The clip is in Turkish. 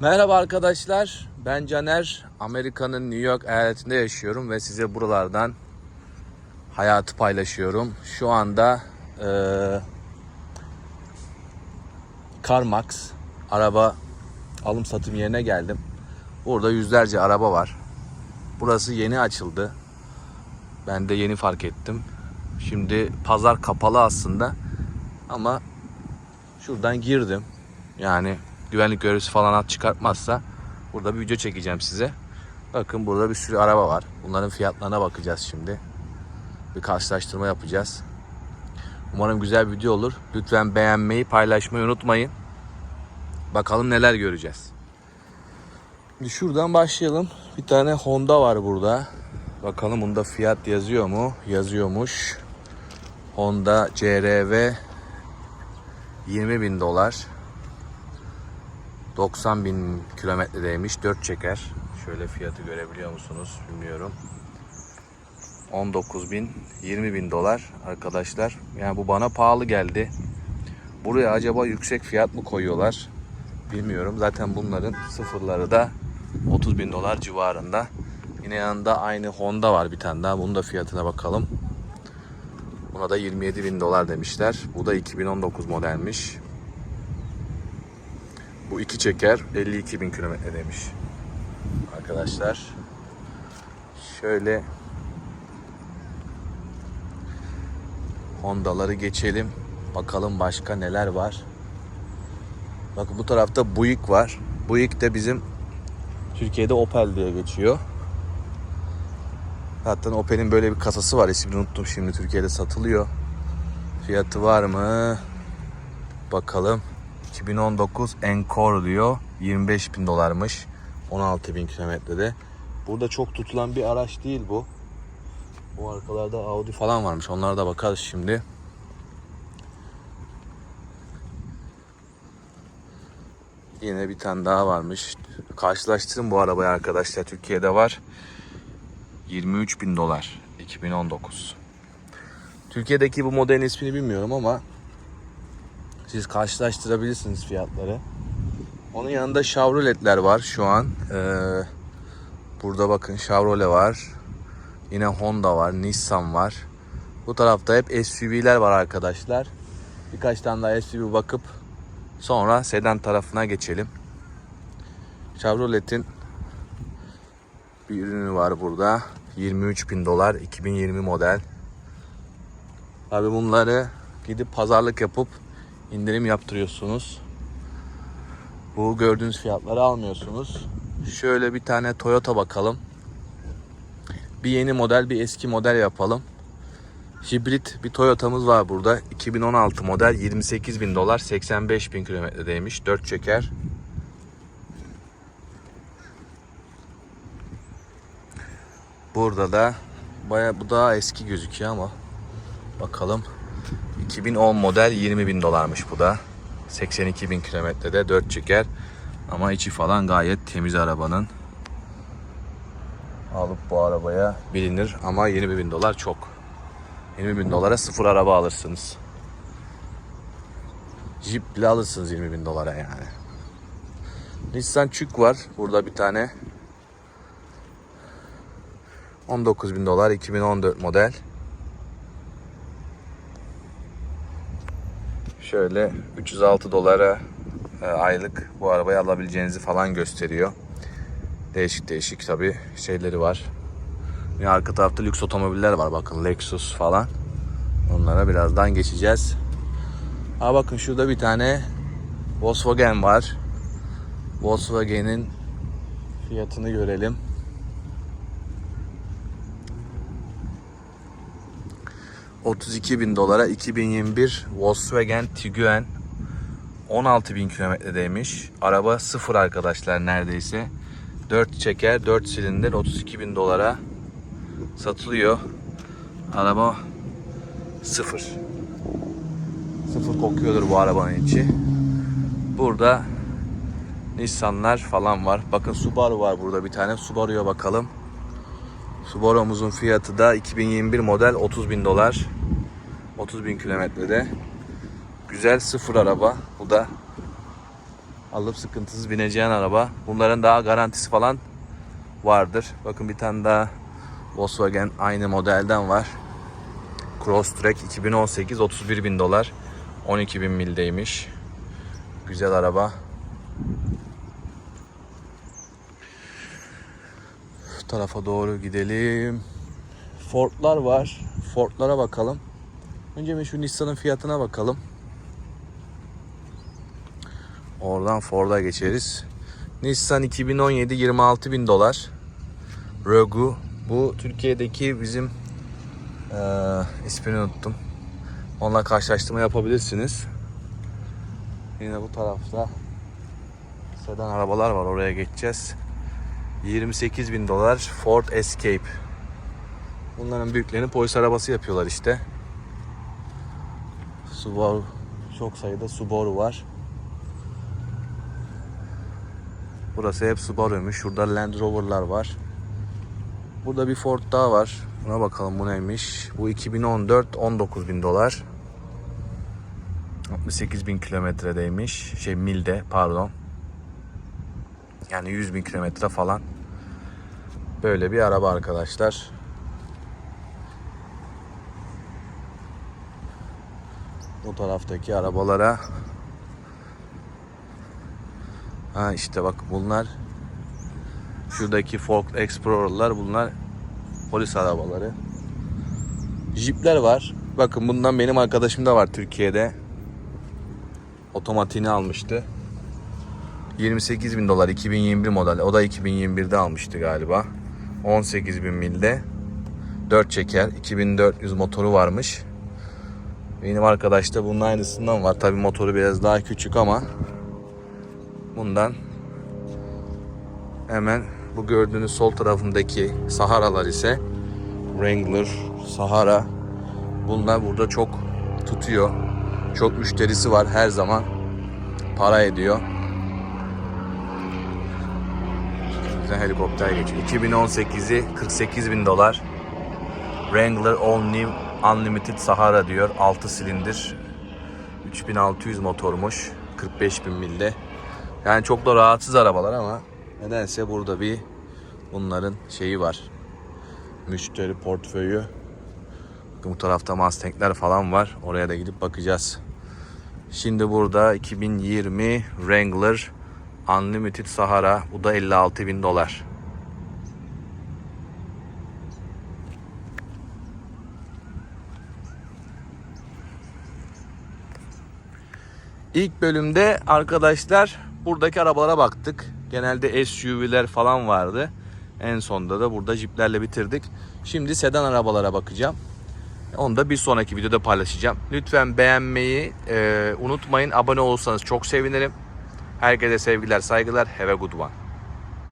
Merhaba arkadaşlar. Ben Caner. Amerika'nın New York eyaletinde yaşıyorum ve size buralardan hayatı paylaşıyorum. Şu anda eee CarMax araba alım satım yerine geldim. Burada yüzlerce araba var. Burası yeni açıldı. Ben de yeni fark ettim. Şimdi pazar kapalı aslında. Ama şuradan girdim. Yani güvenlik görevlisi falan at çıkartmazsa burada bir video çekeceğim size. Bakın burada bir sürü araba var. Bunların fiyatlarına bakacağız şimdi. Bir karşılaştırma yapacağız. Umarım güzel bir video olur. Lütfen beğenmeyi, paylaşmayı unutmayın. Bakalım neler göreceğiz. Şimdi şuradan başlayalım. Bir tane Honda var burada. Bakalım bunda fiyat yazıyor mu? Yazıyormuş. Honda CRV 20 bin dolar. 90 bin kilometredeymiş. 4 çeker. Şöyle fiyatı görebiliyor musunuz? Bilmiyorum. 19 bin, 20 bin dolar arkadaşlar. Yani bu bana pahalı geldi. Buraya acaba yüksek fiyat mı koyuyorlar? Bilmiyorum. Zaten bunların sıfırları da 30 bin dolar civarında. Yine yanında aynı Honda var bir tane daha. Bunun da fiyatına bakalım. Buna da 27 bin dolar demişler. Bu da 2019 modelmiş. Bu iki çeker 52 bin kilometre demiş. Arkadaşlar. Şöyle Honda'ları geçelim. Bakalım başka neler var. Bakın bu tarafta Buick var. Buick de bizim Türkiye'de Opel diye geçiyor. Zaten Opel'in böyle bir kasası var. İsmini unuttum şimdi. Türkiye'de satılıyor. Fiyatı var mı? Bakalım. 2019 Encore diyor. 25 bin dolarmış. 16 bin kilometrede. Burada çok tutulan bir araç değil bu. Bu arkalarda Audi falan varmış. Onlara da bakarız şimdi. Yine bir tane daha varmış. Karşılaştırın bu arabayı arkadaşlar. Türkiye'de var. 23 bin dolar. 2019. Türkiye'deki bu modelin ismini bilmiyorum ama siz karşılaştırabilirsiniz fiyatları. Onun yanında Chevrolet'ler var şu an. Ee, burada bakın Chevrolet var. Yine Honda var, Nissan var. Bu tarafta hep SUV'ler var arkadaşlar. Birkaç tane daha SUV bakıp sonra sedan tarafına geçelim. Chevrolet'in bir ürünü var burada. 23 bin dolar 2020 model. Abi bunları gidip pazarlık yapıp indirim yaptırıyorsunuz. Bu gördüğünüz fiyatları almıyorsunuz. Şöyle bir tane Toyota bakalım. Bir yeni model bir eski model yapalım. Hibrit bir Toyota'mız var burada. 2016 model 28 bin dolar 85 bin kilometredeymiş. 4 çeker. Burada da baya bu daha eski gözüküyor ama bakalım. 2010 model 20 bin dolarmış bu da. 82 bin kilometrede 4 çeker. Ama içi falan gayet temiz arabanın. Alıp bu arabaya bilinir ama 20 bin dolar çok. 20 bin dolara sıfır araba alırsınız. Jeep bile alırsınız 20 bin dolara yani. Nissan Çük var. Burada bir tane. 19 bin dolar 2014 model. Şöyle 306 dolara e, aylık bu arabayı alabileceğinizi falan gösteriyor. Değişik değişik tabi şeyleri var. Yine arka tarafta lüks otomobiller var bakın Lexus falan. Onlara birazdan geçeceğiz. Ha bakın şurada bir tane Volkswagen var. Volkswagen'in fiyatını görelim. ...32 bin dolara 2021 Volkswagen Tiguan 16 bin kilometredeymiş. Araba sıfır arkadaşlar neredeyse. 4 çeker 4 silindir 32 bin dolara satılıyor. Araba sıfır. Sıfır kokuyordur bu arabanın içi. Burada Nissan'lar falan var. Bakın Subaru var burada bir tane. Subaru'ya bakalım. Subaru'muzun fiyatı da 2021 model 30 bin dolar. 30 bin kilometrede. Güzel sıfır araba. Bu da Alıp sıkıntısız bineceğin araba. Bunların daha garantisi falan vardır. Bakın bir tane daha Volkswagen aynı modelden var. Crosstrek 2018 31 bin dolar. 12 bin mildeymiş. Güzel araba. Tarafa doğru gidelim. Ford'lar var. Ford'lara bakalım. Önce bir şu Nissan'ın fiyatına bakalım. Oradan Ford'a geçeriz. Nissan 2017 26 bin dolar. Rogue. Bu Türkiye'deki bizim eee ismini unuttum. Onunla karşılaştırma yapabilirsiniz. Yine bu tarafta sedan arabalar var. Oraya geçeceğiz. 28 bin dolar Ford Escape. Bunların büyüklerini polis arabası yapıyorlar işte. Subaru çok sayıda Subaru var. Burası hep Subaru'ymuş. Şurada Land Rover'lar var. Burada bir Ford daha var. Buna bakalım bu neymiş. Bu 2014 19 bin dolar. 68 bin kilometredeymiş. Şey milde pardon. Yani 100 bin kilometre falan. Böyle bir araba arkadaşlar. Bu taraftaki arabalara Ha işte bak bunlar şuradaki Ford Explorer'lar bunlar polis arabaları. Jeep'ler var. Bakın bundan benim arkadaşım da var Türkiye'de. Otomatiğini almıştı. 28 bin dolar 2021 model. O da 2021'de almıştı galiba. 18 bin milde. 4 çeker. 2400 motoru varmış. Benim arkadaşta bunun aynısından var. Tabi motoru biraz daha küçük ama bundan hemen bu gördüğünüz sol tarafındaki Sahara'lar ise Wrangler, Sahara bunlar burada çok tutuyor. Çok müşterisi var her zaman. Para ediyor. Güzel helikopter geçiyor. 2018'i 48 bin dolar. Wrangler All New Unlimited Sahara diyor. 6 silindir. 3600 motormuş. 45 bin milde. Yani çok da rahatsız arabalar ama nedense burada bir bunların şeyi var. Müşteri portföyü. Bu tarafta Mustang'ler falan var. Oraya da gidip bakacağız. Şimdi burada 2020 Wrangler Unlimited Sahara. Bu da 56 bin dolar. İlk bölümde arkadaşlar buradaki arabalara baktık. Genelde SUV'ler falan vardı. En sonda da burada jiplerle bitirdik. Şimdi sedan arabalara bakacağım. Onu da bir sonraki videoda paylaşacağım. Lütfen beğenmeyi e, unutmayın. Abone olursanız çok sevinirim. Herkese sevgiler, saygılar. Have a good one.